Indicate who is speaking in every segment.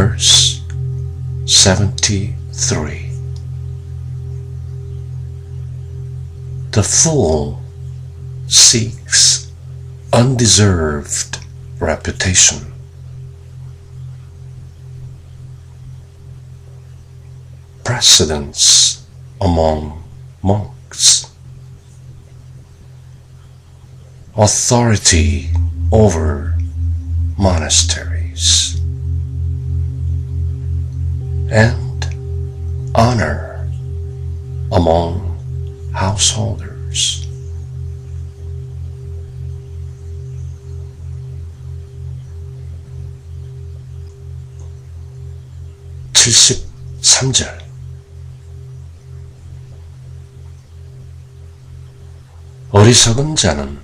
Speaker 1: verse 73. The fool seeks undeserved reputation. Precedence among monks. Authority over monasteries. And honor among householders. 칠십삼 절 어리석은 자는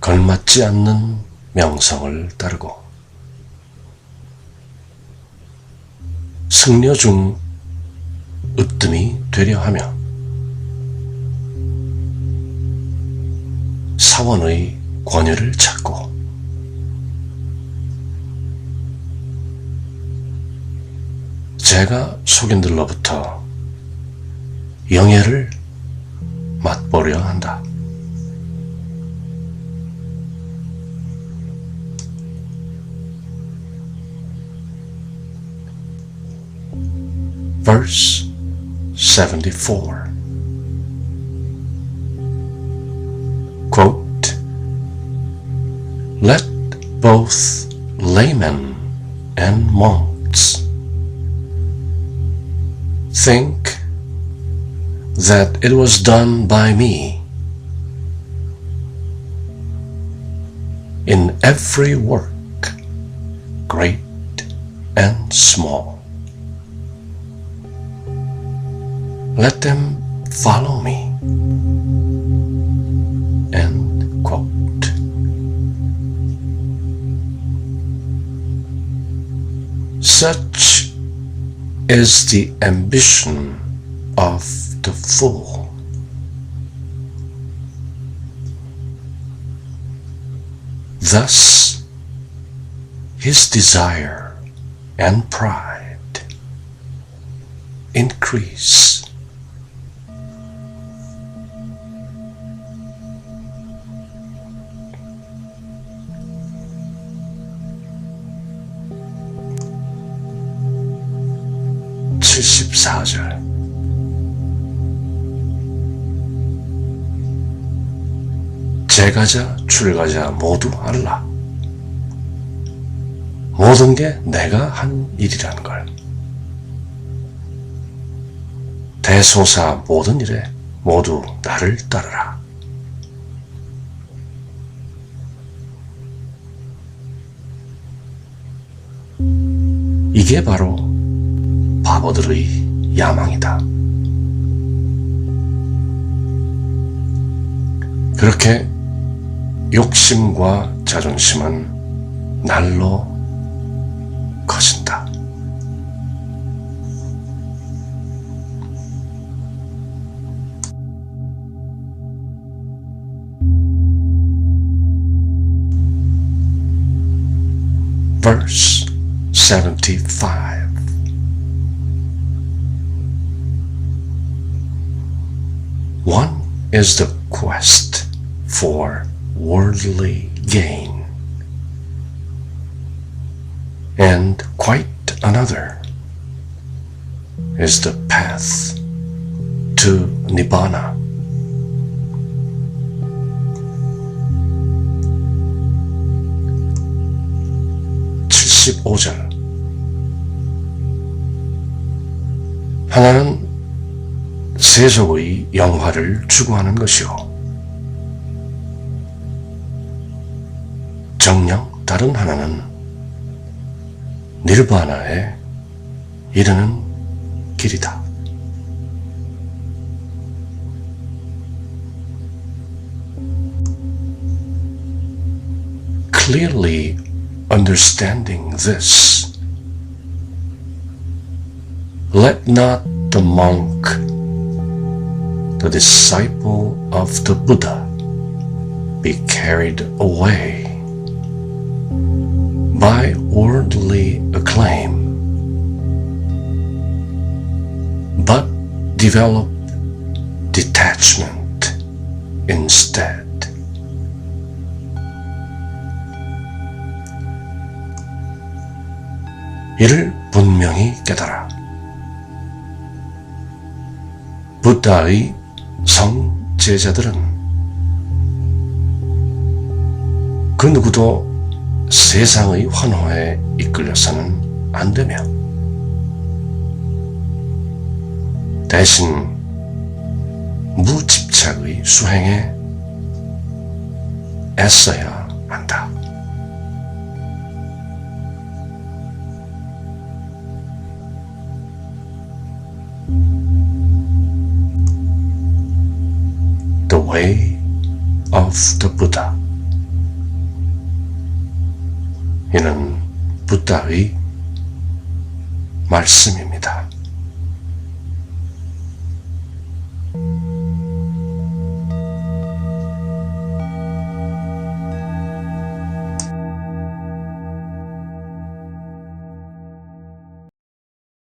Speaker 1: 걸맞지 않는 명성을 따르고 승려 중 으뜸이 되려 하며 사원의 권유를 찾고 제가 속인들로부터 영예를 맛보려 한다. Verse 74. Quote, Let both laymen and monks think that it was done by me in every work, great and small. Let them follow me. End quote. Such is the ambition of the fool. Thus, his desire and pride increase. 칠십사 절 제가자 출가자 모두 알라. 모든 게 내가 한 일이라는 걸. 대소사 모든 일에 모두 나를 따르라. 이게 바로 바보들의 야망이다. 그렇게 욕심과 자존심은 날로 커진다. verse 75. One is the quest for worldly gain, and quite another is the path to Nibbana. 칠십오 절 하나는 세속의 영화를 추구하는 것이요. 정녕 다른 하나는 니르바나에 이르는 길이다. Clearly understanding this, let not the monk, the disciple of the Buddha be carried away by worldly acclaim, but develop detachment instead. 이를 분명히 깨달아. 부다의 성제자들은 그 누구도 세상의 환호에 이끌려서는 안 되며 대신 무집착의 수행에 애써야 한다. Way of the Buddha. 이는 부다의 말씀입니다.